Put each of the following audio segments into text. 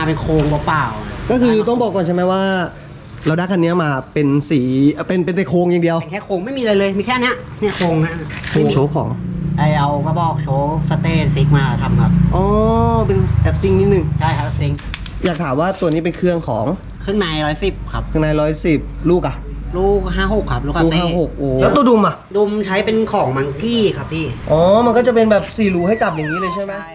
มาเป็นโครงเปล่าๆก็คือต้องบอกก่อนใช่ไหมว่า เราได้คันนี้มาเป็นสีเป็นเป็นแต่โครงอย่างเดียวเป็นแค่โครงไม่มีอะไรเลยมีแค่เนี้ยเนี่ยโครงฮะโชว์ของไอเอากระบอกโชว์สเตนซิกมาทำครับอ๋อเป็นแอบซิงนิดนึงใช่ครับซิงอยากถามว่าตัวนี้เป็นเครื่องของเครื่องในร้อยสิบครับข้างในร้อยสิบลูกอะลูกห้าหกครับลูกคาลูกเซ่ห้าหกโอ้แล้วตัวดุมอะดุมใช้เป็นของมังกี้ครับพี่อ๋อมันก็จะเป็นแบบสี่รูให้จับอย่างนี้เลยใช่ไหมใช่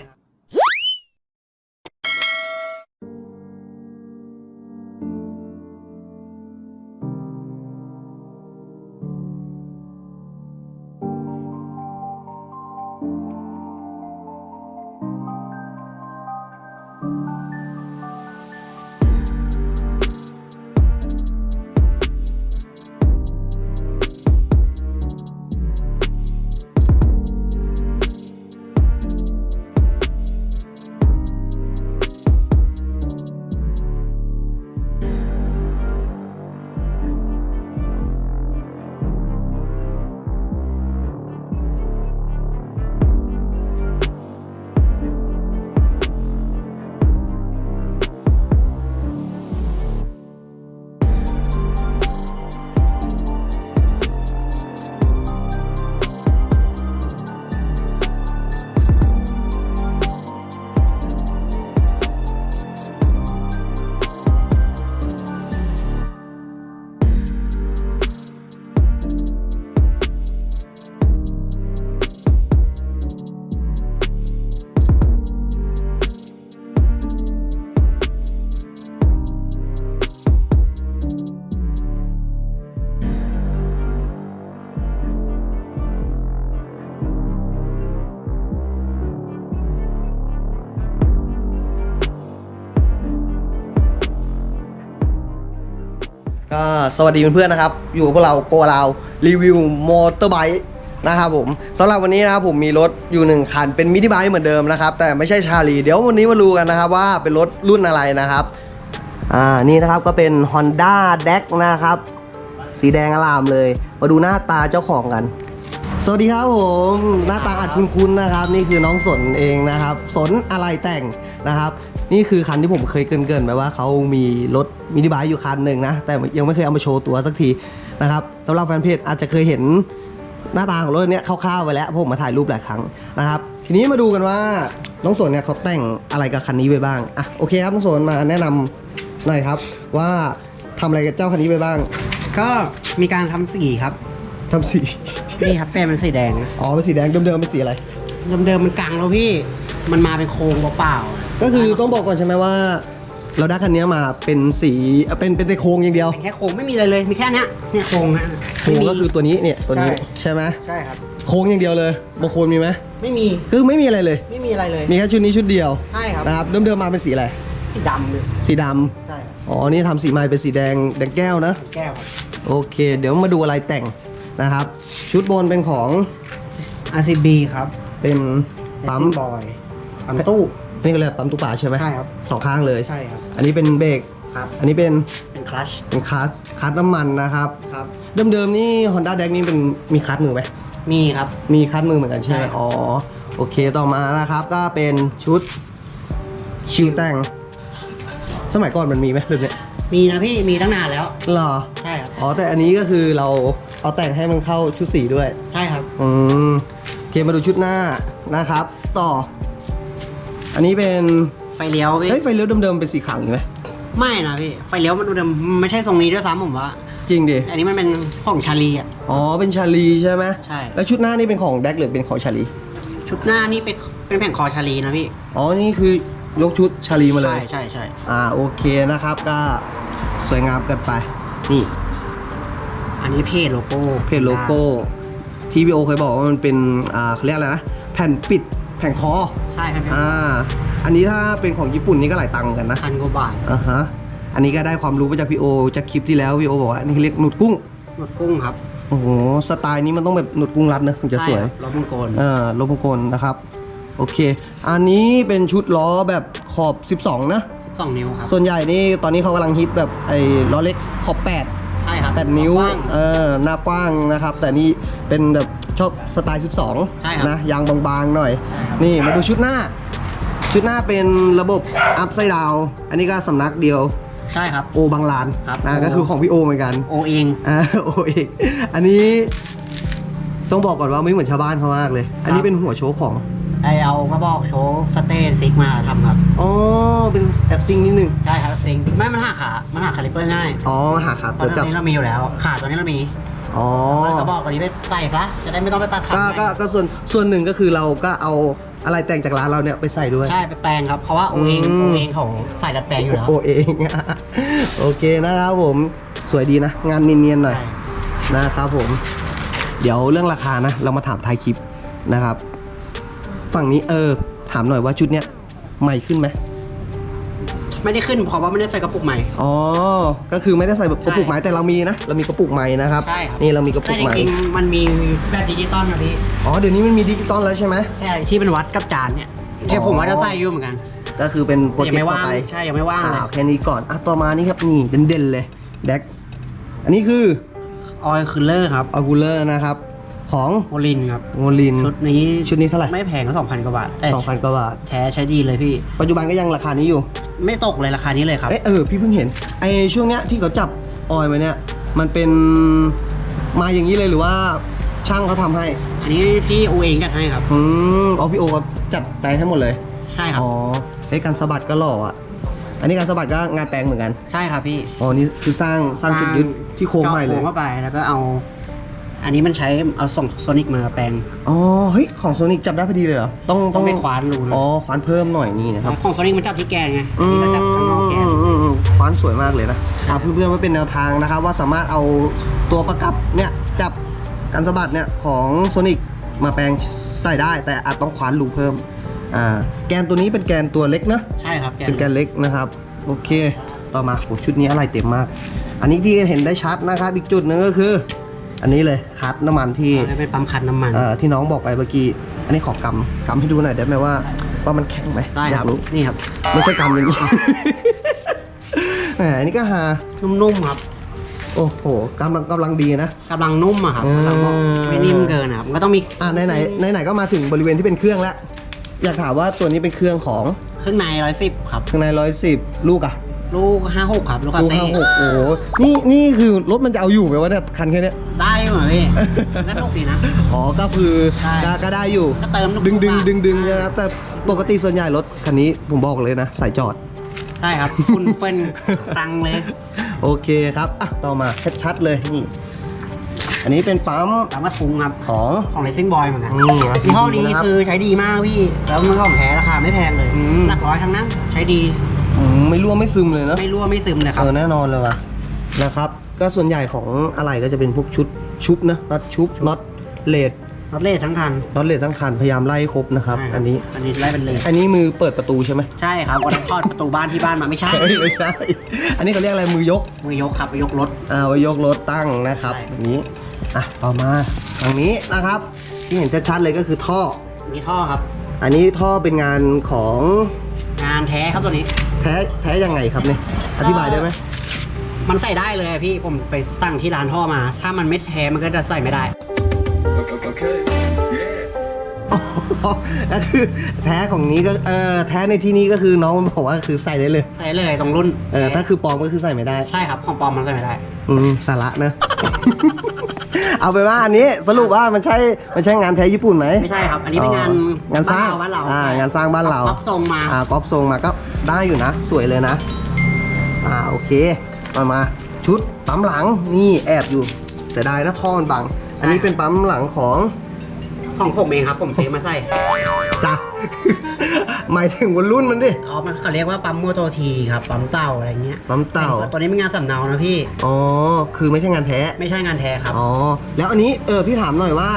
สวัสดีเพื่อนๆนะครับ อยู่กับพวกเราโกลาวรีวิวมอเตอร์ไบค์นะครับผมสำหรับวันนี้นะครับผมมีรถอยู่หนึ่งคันเป็นมินิไบค์เหมือนเดิมนะครับ แต่ไม่ใช่ชาลีเดี๋ยววันนี้มาดูกันนะครับว่าเป็นรถรุ่นอะไรนะครับอ่านี่นะครับก็เป็น Honda d e c นะครับ สีแดงอลามเลย มาดูหน้าตาเจ้าของกัน สวัสดีครับผม หน้าตาอาจคุ้นๆนะครับ นี่คือน้องสนเองนะครับ สนอะไรแต่งนะครับ นี่คือคันที่ผมเคยเกินๆไปว่าเขามีรถมินิบค์อยู่คันหนึ่งนะ แต่ยังไม่เคยเอามาโชว์ตัวสักทีนะครับสำหรับแฟนเพจอาจจะเคยเห็นหน้าตาของรถเนี้ยคร่าวๆไปแล้วผมมาถ่ายรูปหลายครั้งนะครับ ทีนี้มาดูกันว่าน้องสนเนี่ยเขาแต่งอะไรกับคันนี้ไปบ้างอะโอเคครับน้องสนมาแนะนำหน่อยครับว่าทำอะไรกับเจ้าคันนี้ไปบ้าง ก็มีการทำสีครับ ทำสี นี่ครับเปรมเป็นสีแดงนะอ๋อเป็นสีแดงเดิมๆเป็นสีอะไร เดิมๆมันกลางแล้วพี่ มันมาเป็นโครงเปล่าๆก็คือต้องบอกก่อนใช่ไหมว่า เราได้คันนี้มาเป็นสีเป็นเป็นแต่โครงอย่างเดียวเป็นแค่โครงไม่มีอะไรเลย มีแค่เนี้ยเนี่ยโครงฮะโครงก็คือตัวนี้เนี่ยตัวนี้ใช่ใช่ไหมใช่ครับโครงอย่างเดียวเลยบางคนมีไหมไม่มีคือไม่มีอะไรเลย ไม่มีอะไรเลย มีแค่ชุดนี้ชุดเดียวใช่ครับนะครับเดิมๆมาเป็นสีอะไรสีดำเลยสีดำใช่ครับอ๋อนี่ทำสีใหม่เป็นสีแดงแดงแก้วนะแก้วครับโอเค เดี๋ยวมาดูอะไรแต่ง นะครับ ชุดบนเป็นของ RCB ครับเป็นปั๊มบอยปั๊มตู้นี่ก็เรียกปั๊มตุ๊กป่าใช่ไหมใช่ครับสองข้างเลยใช่ครับ อันนี้เป็นเบรกครับอันนี้เป็นเป็นคลัชเป็นคัสคัสน้ำมันนะครับครับเดิมๆนี่ Honda d e c นี่เป็นมีคัสมือไหมมีครับมีคัดมือเหมือนกันใช่ไหมใช่ครับอ๋อโอเคต่อมานะครับก็เป็นชุดชิวแต่ง สมัยก่อนมันมีไหมแบบเนี้ยมีนะพี่มีตั้งนานแล้วเหรอใช่ครับอ๋อแต่อันนี้ก็คือเรา เอาแต่งให้มันเข้าชุดสีด้วย ใช่ครับ อืมโอเคมาดูชุดหน้านะครับ ต่อ อันนี้เป็นไฟเลี้ยวพี่เฮ้ยไฟเลี้ยวเดิมๆเป็นสีขาวอยู่ไหมไม่นะพี่ไฟเลี้ยวมันเดิมมันไม่ใช่ทรงนี้ด้วยซ้ำผมว่า จริงดิอันนี้มันเป็นของชาลีอะ อ๋อเป็นชาลีใช่ไหมใช่ แล้วชุดหน้านี่เป็นของแดกหรือเป็นของชาลี ชุดหน้านี่เป็นเป็นแผ่นคอชาลีนะพี่ อ๋อนี่คือยกชุดชาลีมาเลใช่ยใช่ใช่อ่าโอเคนะครับก็สวยงามกันไป นี่อั นนี้เพจโลโก้เพจโลโก้ที่พี่โอเคยบอกว่ามันเป็นอ่าเขาเรียกอะไรนะแผ่นปิดแผ่นคอใช่ครับพี่อ่าอันนี้ถ้าเป็นของญี่ปุ่นนี่ก็หลายตังค์เหมือนกันนะพันกว่าบาทอ่าฮะอันนี้ก็ได้ความรู้มาจากพี่โอจากคลิปที่แล้วพี่โอบอกว่านี่เรียกหนุดกุ้งหมดกุ้งครับโอ้โหสไตล์นี้มันต้องแบบหนุดกุ้งรัดนะถึงจะสวยใช่ครับรถมังกรเออลบมงกลนะครับโอเค อันนี้เป็นชุดล้อแบบขอบ 12 นะ 12 นิ้วครับ ส่วนใหญ่นี่ตอนนี้เขากำลังฮิตแบบไอ้ล้อเล็กขอบ 8 ใช่ครับแปดนิ้วกว้างเออ หน้ากว้างนะครับ แต่นี่เป็นแบบชอบสไตล์ 12 ใช่ครับ นะ ยางบางๆหน่อยใช่ครับนี่มาดูชุดหน้า ชุดหน้าเป็นระบบอัพไซด์ดาว อันนี้ก็สำนักเดียว ใช่ครับ โอบางลานครับ นะโอก็คือของพี่โอเหมือนกัน โอเอง อ่าโอเอกอันนี้ต้องบอกก่อนว่าไม่เหมือนชาวบ้านเขามากเลย อันนี้เป็นหัวโชว์ของ ไอเอากระบอกโชว์สเตนซิกมาทำครับ อ๋อ เป็นแอบซิงนิดนึง ใช่ครับ ซิงไม่มันหักขา มันหักคาลิปเปอร์ง่ายอ๋อหาขาตอนตัวจับนี้เรามีอยู่แล้ว ขาตัวนี้เรามีอ๋อกระบอกตัวนี้ไปใส่ซะ จะได้ไม่ต้องไปตัดขาก็ก็ก็ส่วนส่วนหนึ่งก็คือเราก็เอาอะไรแต่งจากร้านเราเนี่ยไปใส่ด้วย ใช่ไปแปลงครับ เพราะว่าโอเองอืม โอเองเขาใส่ดัดแปลงอยู่แล้วโอเอง โอเคนะครับผมสวยดีนะ งานเนียนๆหน่อยใช่นะครับผม เดี๋ยวเรื่องราคานะ เรามาถามท้ายคลิปนะครับ ฝั่งนี้เออ ถามหน่อยว่าชุดเนี้ยใหม่ขึ้นไหม ไม่ได้ขึ้นเพราะว่าไม่ได้ใส่กระปุกใหม่ อ๋อ ก็คือไม่ได้ใส่แบบกระปุกไม้แต่เรามีนะ เรามีกระปุกไม้นะครับ ใช่ครับ นี่เรามีกระปุแต่กจไม้ริงๆมันมีแบบดิจิตอลนะพี่อ๋อ เดี๋ยวนี้มันมีดิจิตอลแล้วใช่ไหม ใช่ที่เป็นวัดกับจานเนี่ยที่ผมว่าจะใส่อยู่เหมือนกันก็คือเป็นโปรยัเจกไม่ต์ต่อว่างไปใช่ยังไม่ว่างอ่าเลยแค่นี้ก่อน อะ ต่อมานี่ครับ นี่เด่นๆเลย แดก อันนี้คือออยคืลเลอร์ครับอ g กูเลอร์นะครับ ของโอลินครับโมลินชุดนี้ชุดนี้เท่าไหร่ไม่แพงก็สองพันกว่าบาทแต่2,000กว่าบาทแท้ใช้ดีเลยพี่ ปัจจุบันก็ยังราคานี้อยู่ ไม่ตกเลยราคานี้เลยครับเอ๊ะเออพี่เพิ่งเห็นไอช่วงเนี้ยที่เขาจับออยมาเนี่ยมันเป็นมาอย่างนี้เลยหรือว่าช่างเขาทำให้ อันนี้พี่โอเองจัดให้ครับอืมเอาพี่โอก็จัดแปลงให้หมดเลย ใช่ครับอ๋อไอ้ยการสะบัดก็หล่ออะอันนี้การสะบัดก็งานแปลงเหมือนกัน ใช่ครับพี่ อ๋อ นี่คือสร้างสร้างจุดยึดที่โค้งใหม่เลยจาะโค้งเข้าไปแล้วก็เอา อันนี้มันใช้เอาส่งโซนิกมาแปลงอ๋อเฮ้ยของโซนิกจับได้พอดีเลยเหรอต้องต้องไปคว้านรูนะอ๋อขวานเพิ่มหน่อยนี่นะครับ ของโซนิกมันจับที่แกนไงอันอืนี้มเราจับข้างนอกแกนอืมอืมขวานสวยมากเลยนะอ่าเพื่อนๆว่าเป็นแนวทางนะครับ ว่าสามารถเอาตัวประกับเนี่ยจับการสะบัดเนี่ยของโซนิกมาแปลงใส่ได้ แต่อาจต้องขวานรูเพิ่มอ่าแกนตัวนี้เป็นแกนตัวเล็กเนอะใช่ครับแกนเป็นแกนเล็กนะครับ โอเค ต่อมาโหชุดนี้อะไรเต็มมาก อันนี้ที่เห็นได้ชัดนะครับอีกจุดหนึ่งก็คือ อันนี้เลยคัดน้ำมันที่อันนี้เป็นปั๊มคันน้ำมัน เอ่อที่น้องบอกไปเมื่อกี้ อันนี้ขอกำกำให้ดูหน่อยได้ไหมว่า ว่ามันแข็งไหมได้อคยารับกรู้นี่ครับ ไม่ใช่กำอย่างนี้ แหมอันนี้ก็หานุ่มๆครับโอ้โหกำลังกำลังดีนะ กำลังนุ่มอะครับอืม กำลังบอกไม่นิ่มเกินนะครับมันก็ต้องมีอ่าไหนไหนไหนไหนๆก็มาถึงบริเวณที่เป็นเครื่องแล้ว อยากถามว่าตัวนี้เป็นเครื่องของ เครื่องในร้อยสิบครับ ข้างในร้อยสิบลูกอะ ลูกห้าหกครับลูกคาลูกเซ่ห้าหกโอ้โหนี่นี่คือรถมันจะเอาอยู่ไหมวะเนี่ยคันแค่เนี้ย ได้อยู่เหรอพี่ก็นุกดีนะ อ๋อก็คือใช่ก็ก็ได้อยู่ก็เติมลูกดึงดึงลูกอะดึงดึงใช่ไหมครับแต่ปกติส่วนใหญ่รถคันนี้ผมบอกเลยนะใส่จอด ใช่ครับ คุณเฟินตังเลย โอเคครับอะต่อมาชัดๆเลยนี่อันนี้เป็นปั๊มตามกระทุงครับ ของ ของเลซิ่งบอยเหมือนกันนี่ยี่ห้อนี้นะครับคือใช้ดีมากพี่ แล้วมันก็ของแท้ราคาไม่แพงเลย อืมหนักร้อยทั้งนั้น ใช้ดี อืมไม่รั่วไม่ซึมเลยเนอะไม่รั่วไม่ซึมเลยคเอรับอแน่นอนเลยว่ะนะครับ ก็ส่วนใหญ่ของอะไรก็จะเป็นพวกชุดชุบนะน็อตชุบน็อตเลดรถเล่ทั้งคัน น็อตเลดทั้งคันพยายามไล่ครบนะครับ ใช่อันนี้ อันนี้ไล่เป็นเลย อันนี้มือเปิดประตูใช่ไหมใช่ครับวันนั้นทอดประตูบ้านที่บ้านมาไม่ใช่ เฮ้ยไม่ใช่อันนี้เขาเรียกอะไรมือยก มือยกครับยกรถ อ่าไว้ยกรถตั้งนะครับใช่ อันนี้อะต่อมาทางนี้นะครับ ที่เห็นชัดๆเลยก็คือท่อ มีท่อครับ อันนี้ท่อเป็นงานของงานแท้ครับตัวนี้ แท้แท้ยังไงครับเนี่ยอธิบายได้ไหมมันใส่ได้เลยอะพี่ผมไปสั่งที่ร้านท่อมา ถ้ามันไม่แท้มันก็จะใส่ไม่ได้อ๋อก็คือแท้ของนี้ก็เออแท้ในที่นี้ก็คือน้องมันบอกว่าคือใส่ได้เลยใส่เลยตรงรุ่นเออถ้าคือปลอมก็คือใส่ไม่ได้ใช่ครับของปลอมมันใส่ไม่ได้ อืมสาระเนอะ เอาไปนว่าอันนี้สรุปว่ามันใช่มันใช่งานแท้ญี่ปุ่นไหมไม่ใช่ครับ อันนี้เป็นงานอ๋องานสร้างบ้านเราอ่างานสร้างบ้านเราปั๊บทรงมาอ่าก๊อปทรงมาก็ได้อยู่นะ สวยเลยนะ อ่าโอเค มามาชุดปั๊มหลังนี่แอบอยู่เสียดายนะท่อมันบัง อันนี้เป็นปั๊มหลังของ ของผมเองครับ ผมซื้อมาใส่ จ้ะหมายถึงวันรุ่นมันดิ อ๋อมันเขาเรียกว่าปั๊มโมโตทีครับ ปั๊มเต่าอะไรเงี้ยปั๊มเต่า ตัวนี้เป็นงานสำเนานะพี่ อ๋อ คือไม่ใช่งานแท้ ไม่ใช่งานแท้ครับ อ๋อ แล้วอันนี้เออพี่ถามหน่อยว่า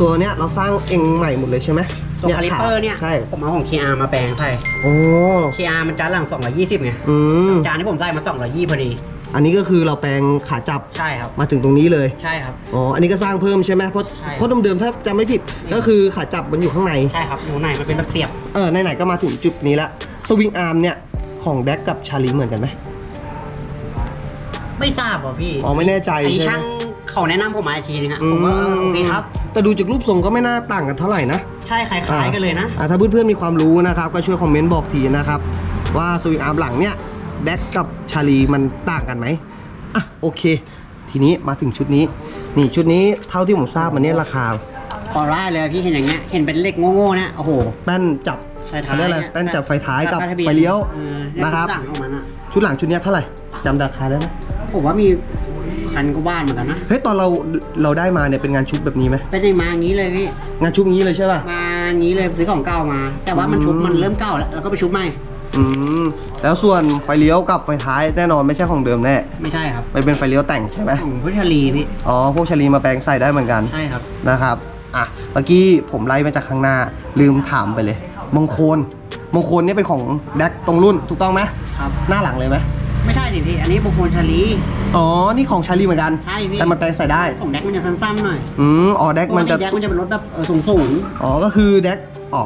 ตัวเนี้ยเราสร้างเองใหม่หมดเลยใช่ไหมตัวคาลิเปอร์เนี่ยใช่ผมเอาของ KR มาแปลงใส่โอ้ KR มันจานหลัง 220ไงอืมจานที่ผมใส่มา 220พอดี อันนี้ก็คือเราแปลงขาจับใช่ครับ มาถึงตรงนี้เลย ใช่ครับ อ๋อ อันนี้ก็สร้างเพิ่มใช่ไหมเพราะใช่ เพราะเดิมๆถ้าจำไม่ผิดก็คือขาจับมันอยู่ข้างใน ใช่ครับหนูไหนมันเป็นแบบเสียบ เออไหนๆก็มาถึงจุดนี้ละสวิงอาร์มเนี่ยของแบ็กกับชาลีเหมือนกันไหม ไม่ทราบอะพี่อ๋อไม่แน่ใจอันนี้ใช่ไหม ช่างเขาแนะนำผมมาอีกทีนึงฮะผมว่าเออโอเคครับ แต่ดูจากรูปทรงก็ไม่น่าต่างกันเท่าไหร่นะ ใช่คล้ายๆกันเลยนะ อ่าถ้าเพื่อนๆมีความรู้นะครับ ก็ช่วยคอมเมนต์บอกทีนะครับ ว่าสวิงอาร์มหลังเนี่ย แดกกับชาลีมันต่างกันไหมอะโอเค ทีนี้มาถึงชุดนี้ นี่ชุดนี้เท่าที่ผมทราบมันเนี่ยราคาพอได้เลยพี่เห็นอย่างเงี้ยเห็นเป็นเหล็กโง่ๆนะโอ้โหแป้นจับใช่ท้ายเขาเรียกอะไรเนี่ยแป้นจับไฟท้ายกับป้ทะบีนไฟเลี้ยวออนะครับต่างของมันอะชุดหลังชุดเนี้ยเท่าไหร่จำราคาได้ไหมผมว่ามีคันก็บ้านเหมือนกันนะเฮ้ยตอนเราเราได้มาเนี่ยเป็นงานชุบแบบนี้ไหมเป็นอย่างมาอย่างนี้เลยพี่งานชุบอย่างนี้เลยใช่ป่ะมาอย่างนี้เลยซื้อของเก่ามา แต่ว่ามันชุบอืมมันเริ่มเก่าแล้วแล้วก็ไปชุบใหม่ อืมแล้วส่วนไฟเลี้ยวกับไฟท้ายแน่นอนไม่ใช่ของเดิมแน่ ไม่ใช่ครับมันเป็นไฟเลี้ยวแต่งใช่ไหมของพุทธลีพี่ อ๋อ พวกชาลีมาแปลงใส่ได้เหมือนกัน ใช่ครับ นะครับ อะ เมื่อกี้ผมไล่มาจากข้างหน้า ลืมถามไปเลยมงคลมงคลเนี่ยเป็นของแดกตรงรุ่นถูกต้องไหมครับ หน้าหลังเลยไหมไม่ใช่ดิพี่ อันนี้บุคคลชาลี อ๋อ นี่ของชาลีเหมือนกัน ใช่พี่ แต่มันแปลงใส่ได้ ของแดกมันจะสั้นๆหน่อย อืม อ๋อแดกมันจะปติแดกมันจะเป็นรถแบบเออสูงอ๋อ ก็คือแดกอ๋อ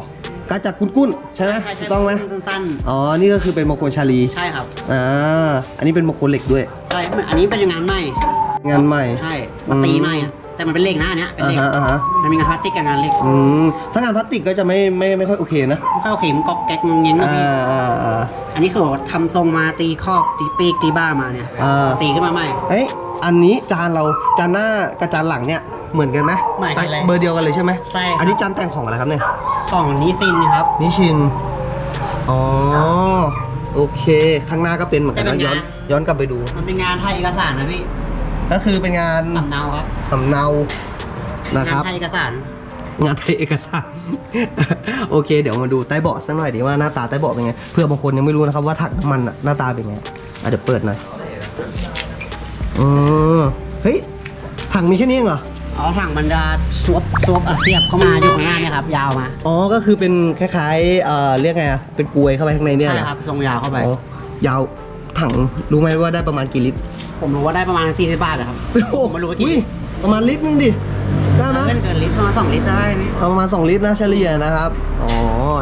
ก็จะกุ้นๆใช่ไหมใช่ถูกต้องไหมสั้นอ๋อ นี่ก็คือเป็นมงคลชาลีๆใช่ครับ อ่าอันนี้เป็นมงคลเหล็กด้วย ใช่ อันนี้เป็นงานใหม่งานใหม่ ใช่มาตีใหม่อะแต่มันเป็นเหล็กนะอันเนี้ยเป็นอ่าเหล็กฮะอ่าฮะ มันมีงานพลาสติกกับงานเหล็กอืมถ้างานพลาสติกก็จะไม่ไม่ไม่ค่อยโอเคนะไม่ค่อยโอเคมันกอกแก๊กงงเง้งนะอ่าพี่อ่าอ่า อันนี้คือทำทรงมาตีครอบตีปีกตีบ้ามาเนี่ยอ่า ตีขึ้นมาใหม่ เอ้ยอันนี้จานเราจานหน้ากับจานหลังเนี่ย เหมือนกันไหมเหมือนกันไซส์เลยเบอร์เดียวกันเลยใช่ไหมใช่ครับ อันนี้จานแต่งของอะไรครับเนี่ย ของนิซินครับ นิชิน อ๋อ โอเค ข้างหน้าก็เป็นเหมือนกันแต่นะเป็นย้อนงาน ย้อนกลับไปดู มันเป็นงานไทยเอกสารนะพี่ก็คือเป็นงานสำเนาครับสำเนานะครับงานไทยเอกสาร งานไทยเอกสาร โอเค เดี๋ยวมาดูใต้เบาะสักหน่อยดีว่าหน้าตาใต้เบาะเป็นไง เพื่อบางคนยังไม่รู้นะครับว่าถังน้ำมันอะหน้าตาเป็นไงอะเดี๋ยวเปิดหน่อยอือเฮ้ยถังมีแค่นี้เองเหรอ อ๋อถังมันจะซวบซวบอะเสียบเข้ามาอยู่ข้างหน้าเนี่ยครับยาวมาอ๋อ ก็คือเป็นคล้ายๆเอ่อเรียกไงอะเป็นกลวยเข้าไปข้างในเนี่ยใช่เหรอครับทรงยาวเข้าไป อ๋อยาวถังรู้ไหมว่าได้ประมาณกี่ลิตรผมรู้ว่าได้ประมาณ 40 บาทนะครับผมไม่รู้ว่ากี่อุ้ยประมาณลิตรนึงดิได้ไหม เล่นเกินลิตรประมาณ2ลิตรได้นี่เอาประมาณ 2 ลิตรนะเฉลี่ยนะครับ อ๋อ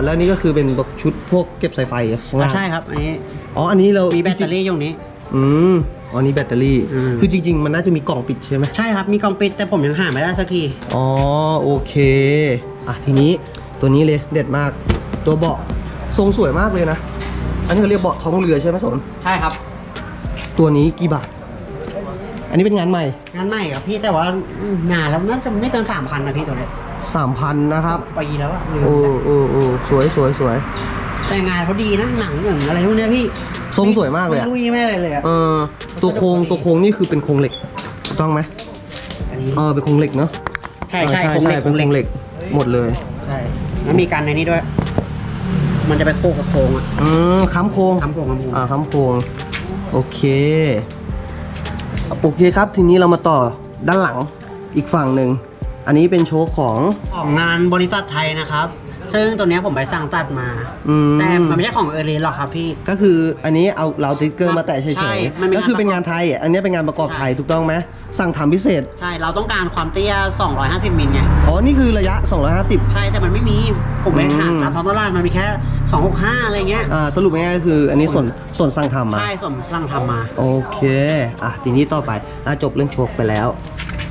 แล้วนี่ก็คือเป็นชุดพวกเก็บสายไฟข้างล่างใช่ครับ อันนี้อ๋อ อันนี้เรามีมีแบตเตอรี่อยู่นี้อืม อ๋อนี่แบตเตอรี่ อืม คือจริง ๆ มันน่าจะมีกล่องปิดใช่ไหมใช่ครับ มีกล่องปิดแต่ผมยังหาไม่ได้สักที อ๋อโอเค อะทีนี้ตัวนี้เลยเด็ดมาก ตัวเบาะทรงสวยมากเลยนะ อันนี้เขาเรียกเบาะท้องเรือใช่ไหมสนใช่ครับ ตัวนี้กี่บาท อันนี้เป็นงานใหม่ งานใหม่ครับพี่แต่ว่างานแล้วน่าจะไม่เกิน3,000นะพี่ตัวเนี้ย3,000 นะครับปีแล้วอะลืมโอ้โอ้โอ้สวยสวยสวยแต่งานเขาดีนะหนังหนึ่งอะไรพวกเนี้ยพี่ ทรงสวยมากเลยอะไม่ลุยไม่อะไรเลยอะเออตัวโครงตัวโครงนี่คือเป็นโครงเหล็กถูกต้องไหมอันนี้เออเป็นโครงเหล็กเนาะใช่ใช่เออโครงเหล็กเป็นโครงเหล็กหมดเลยใช่แล้วมีการในนี้ด้วย มันจะไปโค้งกับโค้งอะอืมค้ำโครง ทำโค้งทำโค้งอ่าค้ำโครงโอเค โอเคครับ ทีนี้เรามาต่อด้านหลังอีกฝั่งหนึ่ง อันนี้เป็นโชว์ของ ของงานบริษัทไทยนะครับ ซึ่งตัวเนี้ยผมไปสั่งตัดมา อืม แต่มันไม่ใช่ของเออร์เลนหรอกครับพี่ ก็คืออันนี้เอาเราติ๊กเกอร์มาแตะเฉใช่ยมันเป็น ๆก็คือเป็นงานงานไทย อันนี้เป็นงานประกอบไทยถูกต้องไหมสั่งทำพิเศษ ใช่เราต้องการความเตี้ย 250มิลไงอ๋อ นี่คือระยะ 250 ใช่แต่มันไม่มีผมไปหาอืม ตามท้องตลาดมันมีแค่ 265 อะไรเงี้ยอ่าสรุปง่ายๆก็คืออันนี้ส่วนส่วนสั่งทำมา ใช่สมสั่งทำมา โอเค อะ ทีนี้ต่อไป อะจบเรื่องโชกไปแล้ว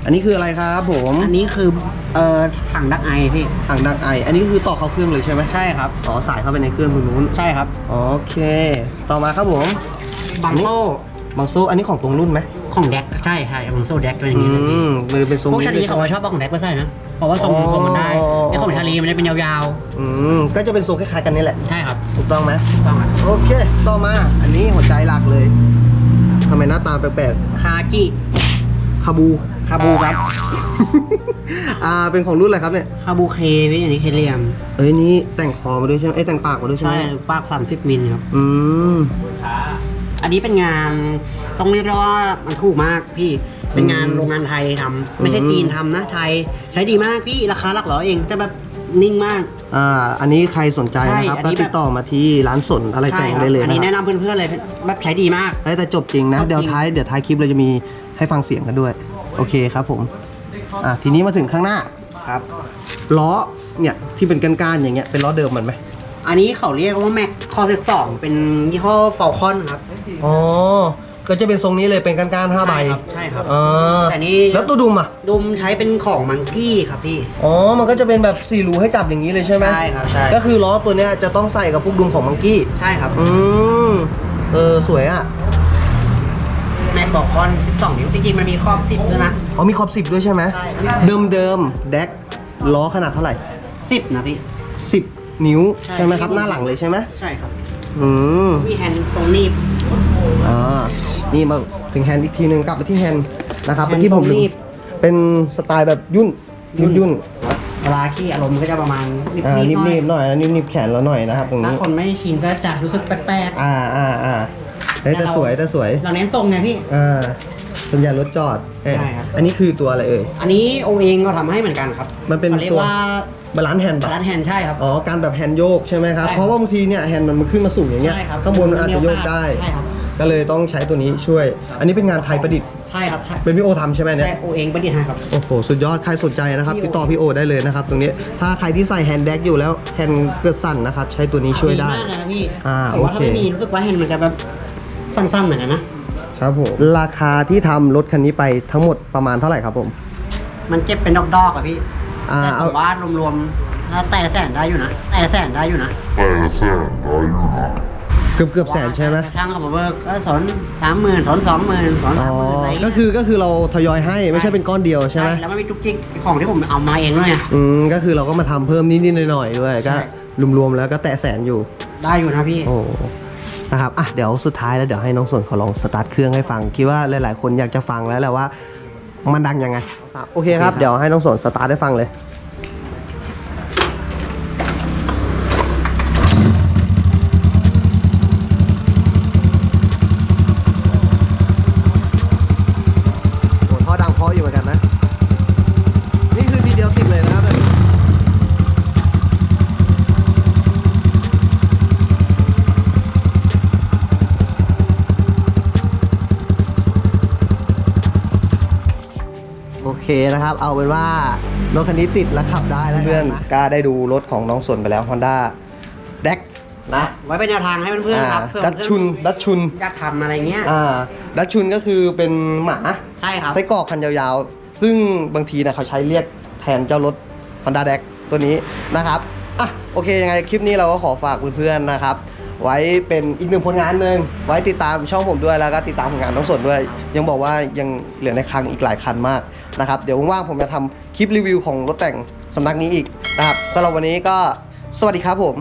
อันนี้คืออะไรครับผมอันนี้คือเอ่อถังดักไอพี่อ่างดักไอ อันนี้คือต่อเข้าเครื่องเลยใช่ไหมใช่ครับ อ๋อสายเข้าไปในเครื่องตรงนู้น ใช่ครับ โอเค ต่อมาครับผมบังโซ่บางโซ่อันนี้ของตรงรุ่นไหมของแดกใช่ใช่บังโซ่แดกเป็นอย่างอืนี้เลยพี่มมือเป็นทรงพวกชาลีนี้เขาใช่ไหมชอบเอาของแดกไปใส่นะเพราะว่าทรงอ๋อทรงมันได้ไอ้ของชาลีมันจะเป็นยาวอืมก็จะเป็นทรงคล้ายๆกันนี่แหละๆใช่ครับถูกต้องไหมถูกต้องครับโอเค ต่อมาอันนี้หัวใจหลักเลยทำไมหน้าตาแปลกคากิๆคาบู คาบูครับ อ่า เป็นของรุ่นอะไรครับเนี่ย คาบูเคพี่อันนี้เคเลียม เอ้ยนี่แต่งคอมาด้วยใช่ไหมเอ้ยแต่งปากมาด้วยใช่ไหใช่มปาก 30 มิลครับ อืม อันนี้เป็นงานต้องเรียกได้ว่ามันถูกมากพี่ เป็นงานโรงงานไทยทำไม่ใช่จีนทำนะไทย ใช้ดีมากพี่ราคาหลักร้อยเองแต่แบบนิ่งมาก อ่า อันนี้ใครสนใจนะครับ ใช่อันนี้ก็ติดต่อมาที่ร้านสนอะไรใช่แต่งครับได้เลยอันนะนี้คแนะรับนำเพื่อนๆเลยแบบใช้ดีมาก เฮ้ยแต่จบจริงนะ จบจริง เดี๋ยวท้ายเดี๋ยวท้ายคลิปเราจะมีให้ฟังเสียงกันด้วย โอเคครับผมอ่าทีนี้มาถึงข้างหน้าครับ ล้อเนี่ยที่เป็นก้านๆอย่างเงี้ยเป็นล้อเดิมมันไหมอันนี้เขาเรียกว่าแม็กคอเซตสองเป็นยี่ห้อฟอลคอนครับอ๋อก็จะเป็นทรงนี้เลยเป็นก้านๆห้าใบใช่ครับใช่ครับอ่าแต่นี่แล้วตัวดุมอะดุมใช้เป็นของมังกี้ครับพี่อ๋อมันก็จะเป็นแบบสี่รูให้จับอย่างนี้เลยใช่ไหมใช่ครับใช่ก็คือล้อตัวเนี้ยจะต้องใส่กับพวกดุมของมังกี้ใช่ครับอืมเออสวยอะ แม็กบอกคอน 12 นิ้วจริงๆมันมีครอบ 10ด้วยนะ อ๋อมีขอบสิบด้วยใช่ไหมใช่ เดิมเดิมๆแดกล้อขนาดเท่าไหร่ 10 นะพี่สิบนิ้วใช่ ใช่ไหมครับ หน้าหลังเลยใช่ไหมใช่ครับ อืม มีแฮนด์ทรงนีบ อ่า นี่มาถึงแฮนด์อีกทีหนึ่งกลับมาที่แฮนด์นะครับแฮนด์เมื่อกี้ผมทรงรีบ เป็นสไตล์แบบยุ่นยุ่นยุ่นเวลาที่อารมณ์ก็จะประมาณนิบอ่าๆนิบหนิน่อยบๆหน่อยนะนิบนิบๆแขนเราหน่อยนะครับตรงถ้านี้ คนไม่ชินก็จะรู้สึกแปลกอ่าอ่าอ่า เฮ้ยแต่สวยแต่สวยๆเราเน้นทรงไงพี่ อ่าส่วนใหญ่รถจอดเอ้ยใช่ครับ อันนี้คือตัวอะไรเอ่ย อันนี้โอเองก็ทำให้เหมือนกันครับมันเป็นขาเรียตักวว่าบาลานซ์แฮนด์ปะร้านแฮนด์ใช่ครับ อ๋อ การแบบแฮนด์โยกใช่ไหมครับ ใช่ครับเพราะว่าบางทีเนี่ยแฮนด์มันขึ้นมาสูงอย่างเงี้ย ใช่ครับข้างบนมันอาจจะโยกได้ ใช่ครับ ก็เลยต้องใช้ตัวนี้ช่วย อันนี้เป็นงานไทยประดิษฐ์ ใช่ครับใช่เป็นพี่โอทำใช่ไหมเนี่ยใช่โอเองประดิษฐ์ให้ครับ โอ้โห สุดยอด ใครสนใจนะครับ พี่โอ ติดต่อพี่โอได้เลยนะครับ ตรงนี้ ถ้าใครที่ใส่แฮนด์แดกอยู่แล้วแฮนด์เกิดสั่นนะครับ ใช้ตัวนี้ช่วยได้มากเลยนะพี่อ่าแต่ว่าโอเคถ้าไม่มีรู้สึกว่าแฮนด์มันจะแบบ สั้นๆเหมือนกันนะ ครับผม ราคาที่ทำรถคันนี้ไปทั้งหมดประมาณเท่าไหร่ครับผม มันเจ็บเป็นดอกๆอะพี่อ่าแต่ผเอามว่ารวมๆแล้วแต่ละแสนได้อยู่นะแต่ละแสนได้อยู่นะ แต่แสนได้อยู่นะเกือบเกือบแสนใช่ไหมช่างเขาบอกว่าก็สอนสามหมื่นสอนสองหมื่นสอนอ๋สาอ มหมื่นอะไรย่างก็เงี้ยคือก็คือเราทยอยให้ไม่ใช่เป็นก้อนเดียวใช่ไหมแล้วมันมีจุกจิกของที่ผมเอามาเองด้วยไง อืมก็คือเราก็มาทำเพิ่มนิดๆหน่อยๆด้วยก็ใช่ รวมๆแล้วก็แตะแสนอยู่ ได้อยู่นะพี่ โอ้ นะครับอะเดี๋ยวสุดท้ายแล้วเดี๋ยวให้น้องส่วนเขาลองสตาร์ทเครื่องให้ฟังคิดว่าหลาย ๆ คนอยากจะฟังแล้วแหละว่ามันดังยังไงโอเคครับเดี๋ยวให้น้องส่วนสตาร์ทให้ฟังเลย โอ้ท่อดังเพราะอยู่เหมือนกันนะ นี่คือทีเดียวติดเลยนะครับแบบนี้ โอ เคนะครับ เอาเป็นว่ารถคันนี้ติดแล้วขับได้แล้วเพื่อนๆก็ได้ดูรถของน้องสนไปแล้ว Honda d e c นะไว้เป็นแนวทางให้เพื่อนๆครับเผื่อดัชชุนดัชชุนอยากทำอะไรเงี้ยอ่าดัชชุนก็คือเป็นหมาใช่ครับไส้กรอกคันยาวๆ ซึ่งบางทีนะเขาใช้เรียกแทนเจ้ารถ Honda d e c ตัวนี้นะครับอะโอเคยังไงคลิปนี้เราก็ขอฝากเพื่อนๆนะครับ ไว้เป็นอีกหนึ่งผลงานหนึ่งไว้ติดตามช่องผมด้วยแล้วก็ติดตามผลงานน้องสนด้วย ยังบอกว่ายังเหลือในคลังอีกหลายคันมากนะครับเดี๋ยวว่างๆผมจะทำคลิปรีวิวของรถแต่งสำนักนี้อีกนะครับสำหรับวันนี้ก็สวัสดีครับผม